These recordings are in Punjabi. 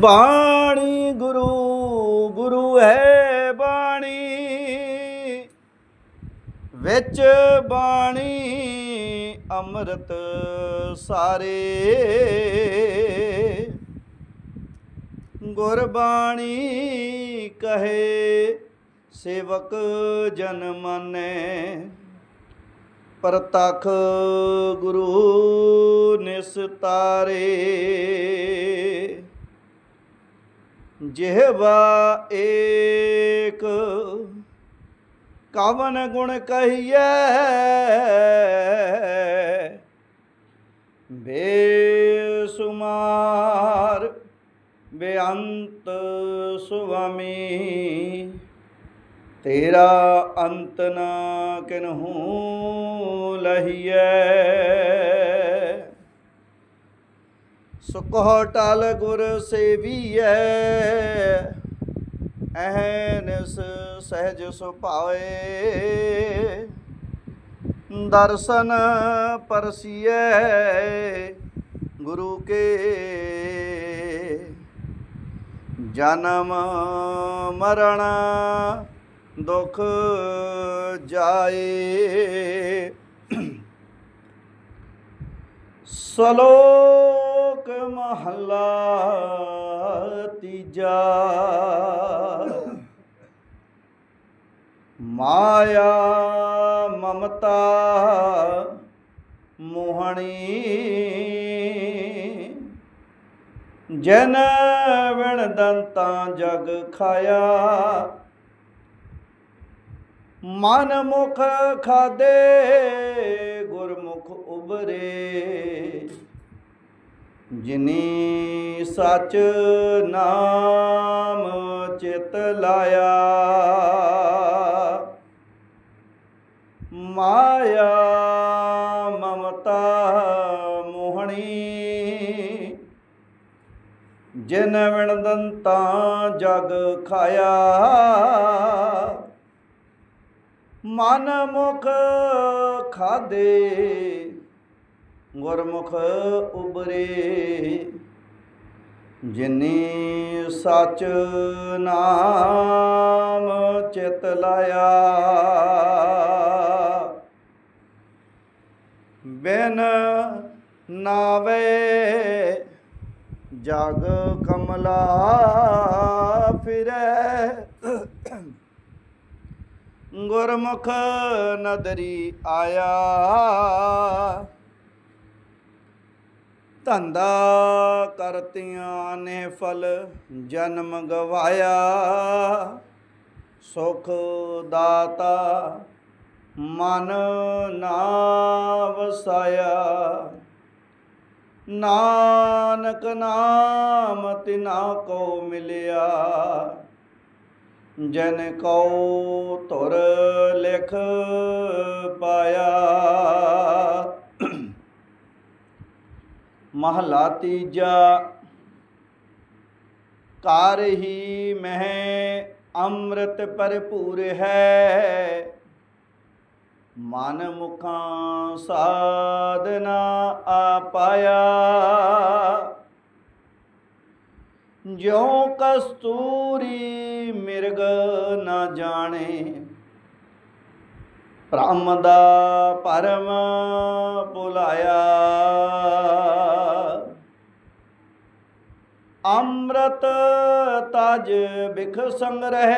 ਬਾਣੀ ਗੁਰੂ ਗੁਰੂ ਹੈ ਬਾਣੀ। ਵਿੱਚ ਬਾਣੀ ਅੰਮ੍ਰਿਤ ਸਾਰੇ। ਗੁਰਬਾਣੀ ਕਹੇ, ਸੇਵਕ ਜਨ ਮਨੇ। ਪ੍ਰਤਖ ਗੁਰੂ ਨਿਸਤਾਰੇ। ਜਿਹਵਾ ਏਕ। ਕਵਨ ਗੁਣ ਕਹੀਏ ਬੇਸੁਮਾਰ ਬੇਅੰਤ ਸੁਆਮੀ ਤੇਰਾ ਅੰਤ ਨਾ ਕਿਨਹੂ ਲਹੀਐ। ਸੁਕਹ ਟਲ ਗੁਰ ਸੇਵੀਐ ਐਨਸ ਸਹਿਜ ਸੁਭਾਏ ਦਰਸ਼ਨ ਪਰਸੀਐ ਗੁਰੂ ਕੇ। ਜਨਮ ਮਰਨ ਦੁਖ ਜਾਏ। ਸਲੋ ਸਲੋਕ ਮਹਲਾ ਤੀਜਾ। ਮਾਇਆ ਮਮਤਾ ਮੋਹਣੀ। ਜਨ ਵਿਣ ਦੰਤਾਂ ਜਗ ਖਾਇਆ। ਮਨ ਮੁਖ ਖਾਦੇ ਗੁਰਮੁਖ ਉਬਰੇ ਜਿਨੀ ਸਚ ਨਾਮ ਚਿਤ ਲਾਇਆ, ਮਾਇਆ ਮਮਤਾ ਮੋਹਣੀ, ਜਿਨ ਵਿਣ ਦੰਤਾਂ ਜਗ ਖਾਇਆ, ਮਨ ਮੁਖ ਖਾਦੇ ਗੁਰਮੁਖ ਉਬਰੇ। ਜਿਨੀ ਸਚ ਨਾਮ ਚਿਤ ਲਾਇਆ। ਬਿਨ ਨਾਵੇ ਜਗ ਕਮਲਾ ਫਿਰੈ। ਗੁਰਮੁਖ ਨਦਰੀ ਆਇਆ। ਧੰਦਾ ਕਰਤਿਆਂ ਨੇ ਫਲ ਜਨਮ ਗਵਾਇਆ। ਸੁਖ ਦਾਤਾ ਮਨ ਨਾ ਵਸਾਇਆ ਨਾਨਕ ਨਾਮ ਤਿਨਾ ਕੋ ਮਿਲਿਆ। ਜਨ ਕਉ ਤੁਰ ਲਿਖ ਪਾਇਆ। ਮਹਲਾ ਤੀਜਾ। ਕਾਰ ਹੀ ਮਹਿ ਅੰਮ੍ਰਿਤ ਭਰਪੂਰ ਹੈ। ਮਨ ਮੁਖਾਂ ਸਾਧਨਾ ਆ ਪਾਇਆ ਜਿਉ ਕਸਤੂਰੀ ਮਿਰਗ ਨਾ ਜਾਣੇ, ਭ੍ਰਮ ਦਾ ਪਰਮ ਬੁਲਾਇਆ। ਅੰਮ੍ਰਿਤ ਤਜ ਬਿਖ ਸੰਗ੍ਰਹਿ।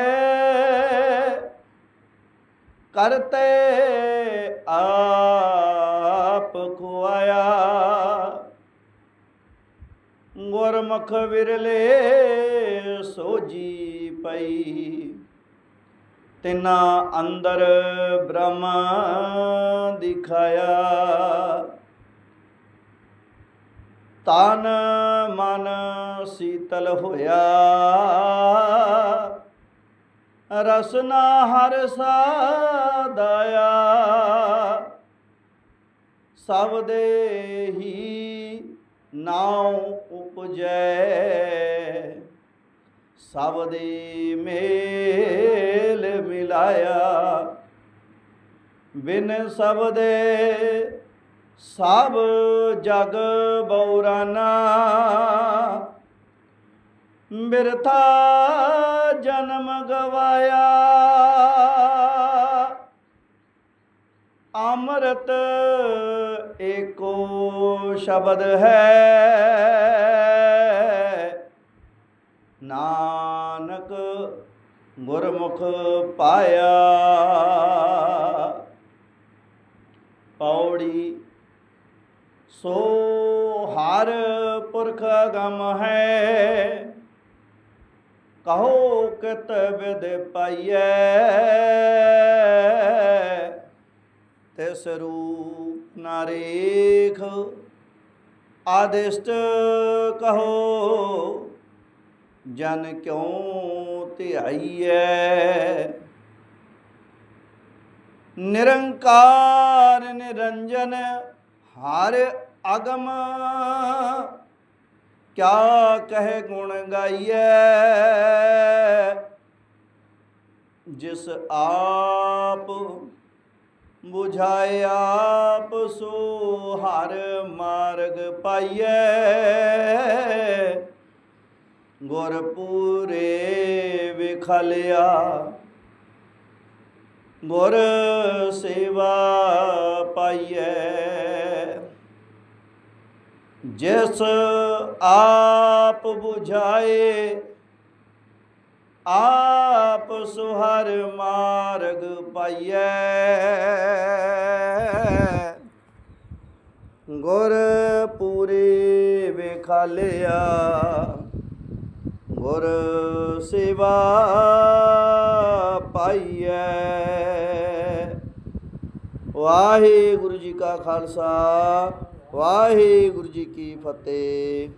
ਕਰਤੇ ਆਪ ਖੁਆਇਆ। ਗੁਰਮੁਖ ਵਿਰਲੇ ਸੋਜੀ ਪਈ। ਤਿਨਾ ਅੰਦਰ ਬ੍ਰਹਮ ਦਿਖਾਇਆ। ਤਨ ਮਨ ਸੀਤਲ ਹੋਇਆ। ਰਸਨਾ ਹਰ ਸਾਦਾਇਆ ਸਭ ਦੇ ਹੀ ਨਾਉ ਉਪਜੈ। ਸਭ ਦੇ ਮੇਲ ਮਿਲਾਇਆ। ਬਿਨ ਸਬਦੇ ਸਭ ਜਗ ਬੌਰਾਨਾ ਬਿਰਥਾ ਜਨਮ ਗਵਾਇਆ। ਅੰਮ੍ਰਿਤ ਏਕੋ ਸ਼ਬਦ ਹੈ। ਨਾਨਕ ਗੁਰਮੁਖ ਪਾਇਆ। ਪੌੜੀ ਸੋ ਹਰ ਪੁਰਖ ਗਮ ਹੈ। ਕਹੋ ਕਿਤ ਵਿਦ ਪਾਈਐ। ਤਿਸ ਰੂਪ ਨਾਰੇਖ ਆਦਿਸ਼ਟ ਕਹੋ, ਜਨ ਕਿਉ ਧਿਆਈਐ। ਨਿਰੰਕਾਰ ਨਿਰੰਜਨ ਹਰ ਅਗਮ। ਕਿਆ ਕਹਿ ਗੁਣ ਗਾਈਐ? ਜਿਸ ਆਪ 부ਝਾਏ ਆਪ, ਸੋ ਹਰ ਮਾਰਗ ਪਾਈਐ। ਗੁਰਪੂਰੇ ਵਿਖਲਿਆ। ਗੁਰ ਸੇਵਾ ਪਾਈਐ। ਜਿਸ ਆਪ 부ਝਾਏ ਆਪ ਸੁਹਰ ਮਾਰਗ ਪਾਈਐ। ਗੁਰ ਪੂਰੇ ਵਿਖਾਲਿਆ, ਗੁਰ ਸੇਵਾ ਪਾਈਐ। ਵਾਹਿਗੁਰੂ ਜੀ ਕਾ ਖਾਲਸਾ ਵਾਹਿਗੁਰੂ ਜੀ ਕੀ ਫਤਿਹ।